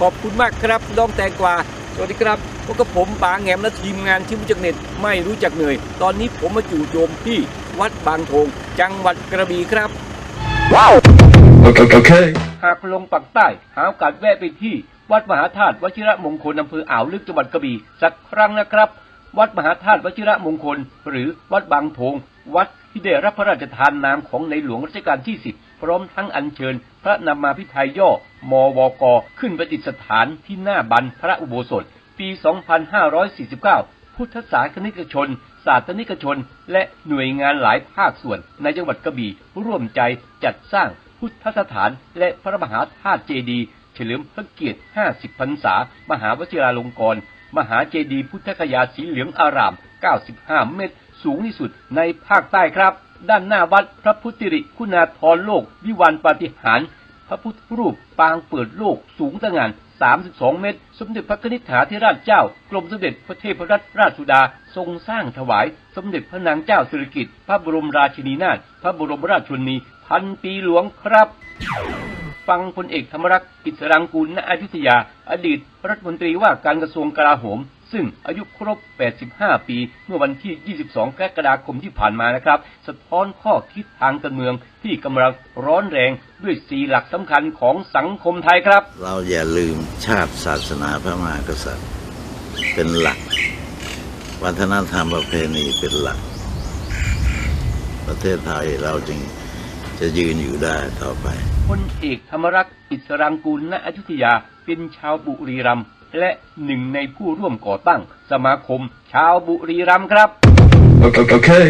ขอบคุณมากครับน้องแตงกวาสวัสดีครับพบกับผมปาแงมและทีมงานชิมจักเน็ตไม่รู้จักเหนื่อย ตอนนี้ผมมาจู่โจมที่วัดบางโทงจังหวัดกระบี่ครับ Okay. okay. หากลงปักใต้ หาโอกาสแวะไปที่ วัดมหาธาตุวชิระมงคลอำเภออ่าวลึกจังหวัดกระบี่สักครั้งนะครับ วัดมหาธาตุวชิระมงคล หรือวัดบางโทง วัดที่ได้รับพระราชทานนามของในหลวงรัชกาลที่10พร้อมทั้งอัญเชิญ พระนามาพิไทยย่อ มวก ขึ้นประดิษฐานที่หน้าบันพระอุโบสถ ปี 2549 พุทธศาสนิกชน ศาสนิกชน และหน่วยงานหลายภาคส่วนในจังหวัดกระบี่ร่วมใจจัดสร้างพุทธสถานและพระมหาธาตุเจดีย์เฉลิมพระเกียรติ 50 พรรษา มหาวชิราลงกรณ์ มหาเจดีย์พุทธคยาสีเหลืองอาราม 95 เมตร สูงที่สุดในภาคใต้ครับ ด้านหน้าวัดพระพุทธริคุณาธรโลก วิวันปฏิหาร พระพุทธรูปปางเปิดโลกสูงสง่าน 32 เมตร สมเด็จพระนิธิฐาธิราชเจ้า กรมสมเด็จพระเทพรัตนราชสุดา ทรงสร้างถวาย สมเด็จพระนางเจ้าสิริกิติ์พระบรมราชินีนาถพระบรมราชชนนีพันปีหลวงครับ ฟังพลเอกธรรมรักษ์กิจสรังกูลณอยุธยา อดีตรัฐมนตรีว่าการกระทรวงกลาโหมซึ่งอายุครบ 85 ปี เมื่อวันที่ 22 กรกฎาคมที่ผ่านมานะครับ สะท้อนข้อคิดทางการเมืองที่กำลังร้อนแรงด้วยสีหลักสำคัญของสังคมไทยครับ เราอย่าลืมชาติศาสนาพระมหากษัตริย์ เป็นหลัก วัฒนธรรมประเพณีเป็นหลัก ประเทศไทยเราจึงจะยืนอยู่ได้ต่อไปพลเอกธรรมรักษ์อิสรังกูลณอยุธยาเป็นชาวบุรีรัมย์ และหนึ่งในผู้ร่วมก่อตั้งสมาคม ชาวบุรีรัมย์ครับ Okay. okay.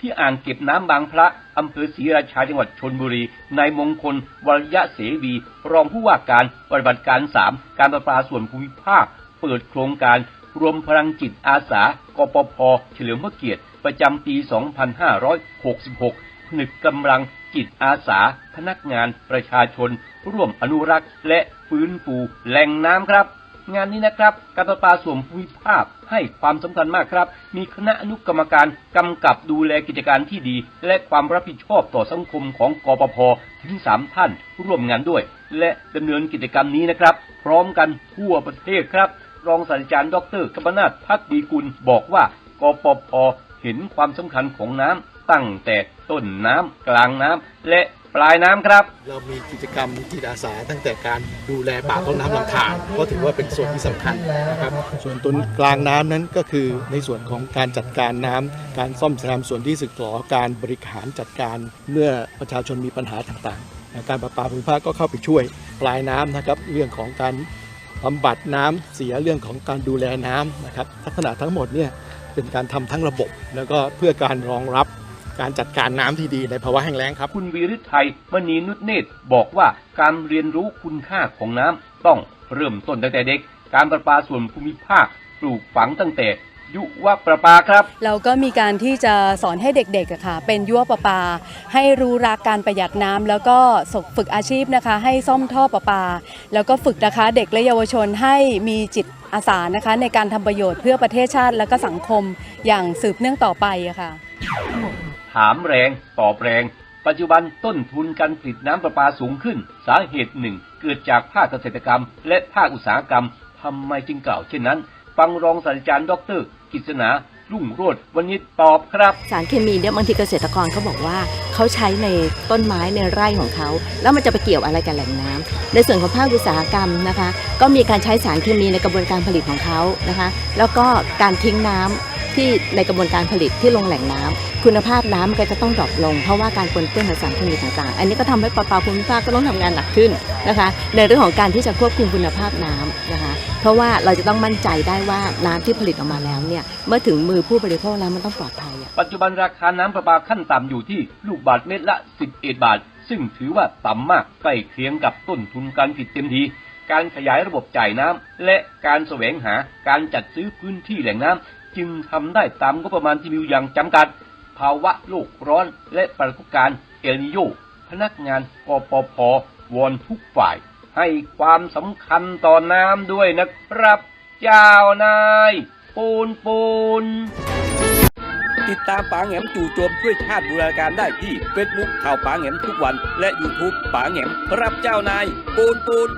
ที่อ่างเก็บน้ำบางพระอำเภอศรีราชาจังหวัดชนบุรีนายมงคลวรยะเสวี รองผู้ว่าการปฏิบัติการ 3 การประปาส่วนภูมิภาค เปิดโครงการ รวมพลังจิตอาสากปพเฉลิมพระเกียรติ ประจำปี 2566ผนึกกำลังจิตอาสา พนักงานประชาชน ร่วมอนุรักษ์และฟื้นฟูแหล่งน้ำครับ งานนี้นะครับการประปาส่วนภูมิภาคให้ความสำคัญมากครับ มีคณะอนุกรรมการกำกับดูแลกิจการที่ดี และความรับผิดชอบต่อสังคมของกปพถึงสามท่านร่วมงานด้วย และดำเนินกิจกรรมนี้นะครับ พร้อมกันทั่วประเทศครับ รองศาสตราจารย์ดรกบนาถพักดีกุลบอกว่ากปพเห็นความสำคัญของน้ำตั้งแต่ต้นน้ำกลางน้ำและปลายน้ำครับ เรามีกิจกรรมจิตอาสาตั้งแต่การดูแลป่าต้นน้ำลำธารก็ถือว่าเป็นส่วนที่สำคัญนะครับส่วนต้นกลางน้ำนั้นก็คือในส่วนของการจัดการน้ำการซ่อมแซมส่วนที่สึกหรอการบริหารจัดการเมื่อประชาชนมีปัญหาต่างๆ การประปาภูมิภาคก็เข้าไปช่วยปลายน้ำนะครับเรื่องของการ บำบัดน้ำเสียเรื่องของการดูแลน้ำนะครับลักษณะทั้งหมดเนี่ยเป็นการทำทั้งระบบ แล้วก็เพื่อการรองรับการจัดการน้ำที่ดีในภาวะแห้งแล้งครับ คุณวีริทัยมณีนุชเนตรบอกว่าการเรียนรู้คุณค่าของน้ำต้องเริ่มต้นตั้งแต่เด็ก การประปาส่วนภูมิภาคปลูกฝังตั้งแต่ ยุวประปาครับ เราก็มีการที่จะสอนให้เด็กๆอะค่ะ เป็นยั่วประปา ให้รู้รักการประหยัดน้ำแล้วก็ฝึกอาชีพนะคะ ให้ซ่อมท่อประปา แล้วก็ฝึกนะคะ เด็กและเยาวชนให้มีจิตอาสานะคะ ในการทำประโยชน์เพื่อประเทศชาติและก็สังคมอย่างสืบเนื่องต่อไปอะค่ะ ถามแรงตอบแรง ปัจจุบันต้นทุนการผลิตน้ำประปาสูงขึ้น สาเหตุหนึ่งเกิดจากภาคเกษตรกรรม และภาคอุตสาหกรรมทำไมจึงกล่าวเช่นนั้น ฟังรองศาสตราจารย์ดรกิษณารุ่งโรจน์วันนี้ตอบครับ สารเคมีเนี่ยบางทีเกษตรกรเขาบอกว่าเขาใช้ในต้นไม้ในไร่ของเขา แล้วมันจะไปเกี่ยวอะไรกับแหล่งน้ำในส่วนของภาคอุตสาหกรรมนะคะ ก็มีการใช้สารเคมีในกระบวนการผลิตของเขานะคะ แล้วก็การทิ้งน้ำที่ในกระบวนการผลิตที่ลงแหล่งน้ำคุณภาพน้ำก็จะต้องดรอปลงเพราะว่าการปนเปื้อนของสารเคมีต่างๆ อันนี้ก็ทำให้ปลาปลาภูมิภาคก็ต้องทำงานหนักขึ้น นะคะ ในเรื่องของการที่จะควบคุมคุณภาพน้ำนะคะ เพราะว่าเราจะต้องมั่นใจได้ว่าน้ำที่ผลิตออกมาแล้วเนี่ยเมื่อถึงมือผู้บริโภคแล้วมันต้องปลอดภัย ปัจจุบันราคาน้ำประปาขั้นต่ำอยู่ที่ลูกบาทเมตรละ 11 บาท ซึ่งถือว่าต่ำมากใกล้เคียงกับต้นทุนการผลิตเต็มทีการขยายระบบจ่ายน้ำและการแสวงหาการจัดซื้อพื้นที่แหล่งน้ำจึงทำได้ตามงบประมาณที่มีอยู่อย่างจำกัด ภาวะโลกร้อนและปรากฏการณ์เอลนิโยพนักงานกปพ วอนทุกฝ่าย ให้ความสำคัญต่อน้ำด้วยนะครับ เจ้านาย ปูนปูน ติดตามป๋าแหงมจู่โจมช่วยชาติบูรณาการได้ที่เฟซบุ๊กข่าวป๋าแหงมทุกวัน และยูทูปป๋าแหงมรับเจ้านาย ปูนปูน